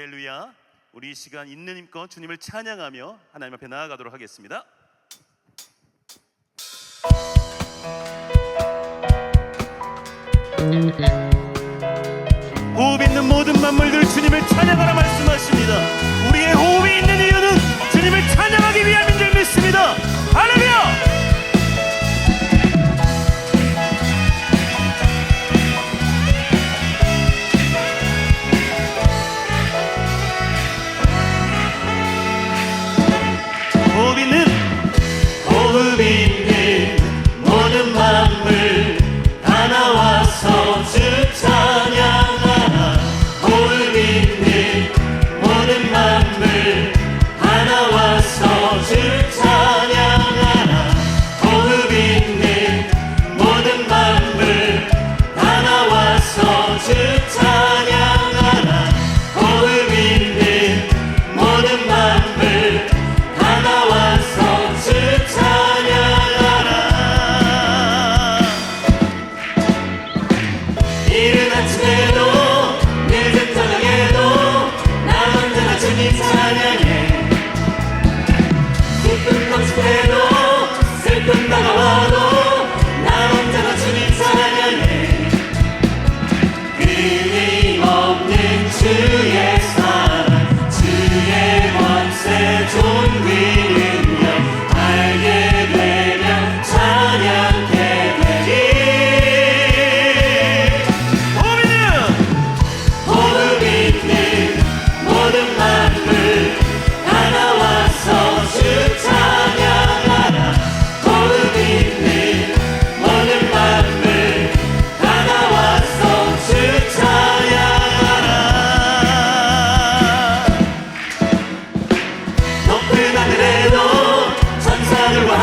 할렐루야. 우리 이 시간 있는 힘껏 주님을 찬양하며 하나님 앞에 나아가도록 하겠습니다. 호흡 있는 모든 만물들 주님을 찬양하라 말씀하십니다. 우리의 호흡이 있는 이유는 주님을 찬양하기 위함인 줄 믿습니다. 할렐루야!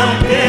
não tem.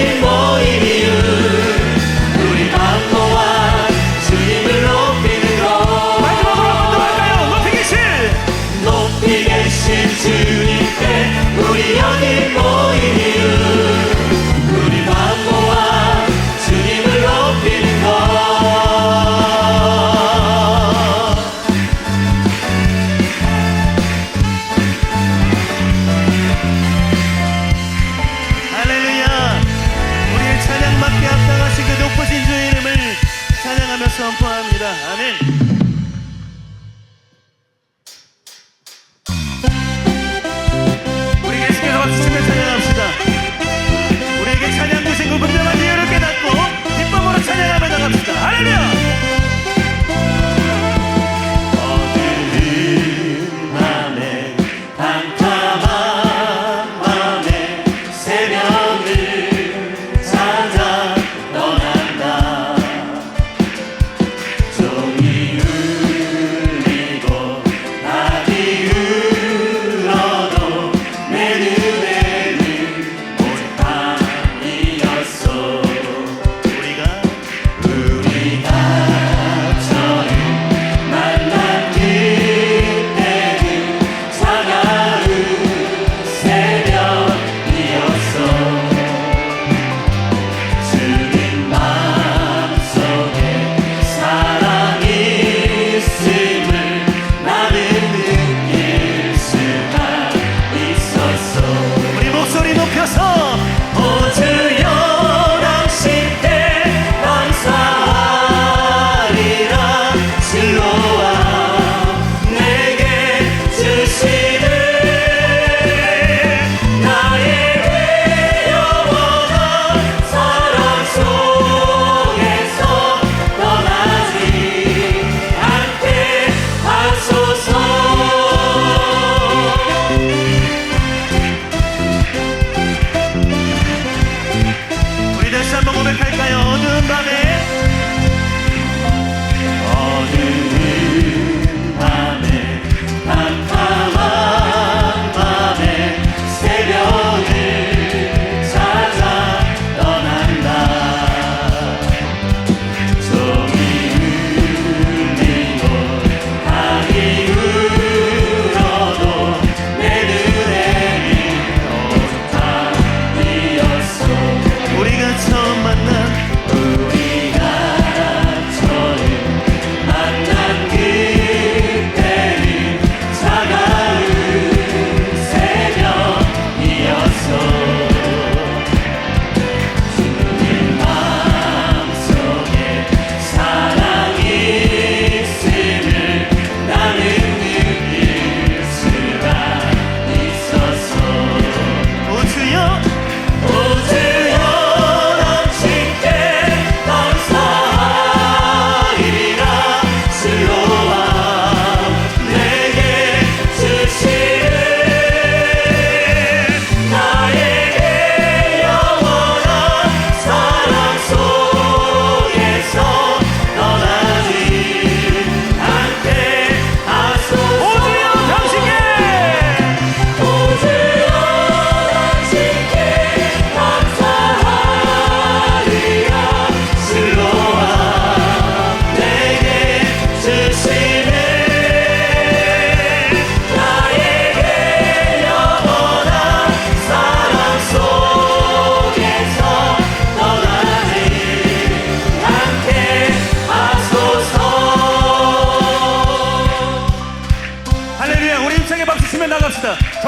우 I Amen. Yeah.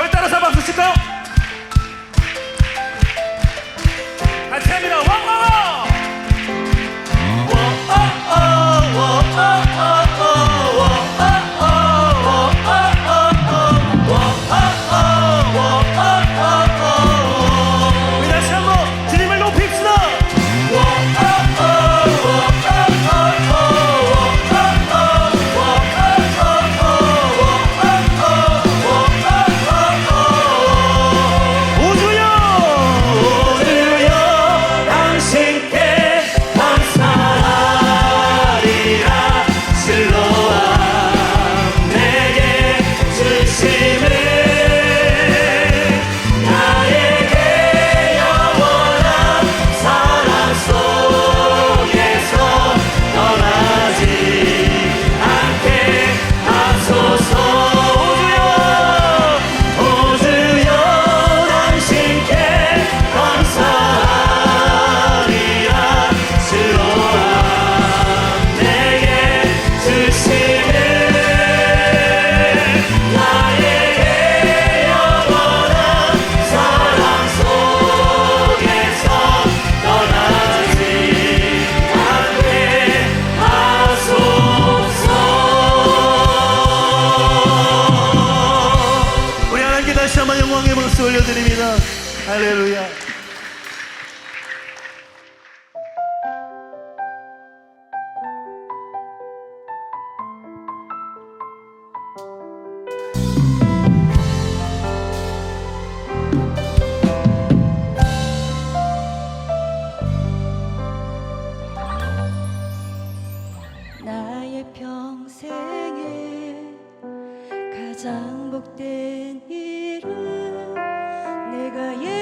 할렐루야. 나의 평생에 가장 복된 일은 내가 예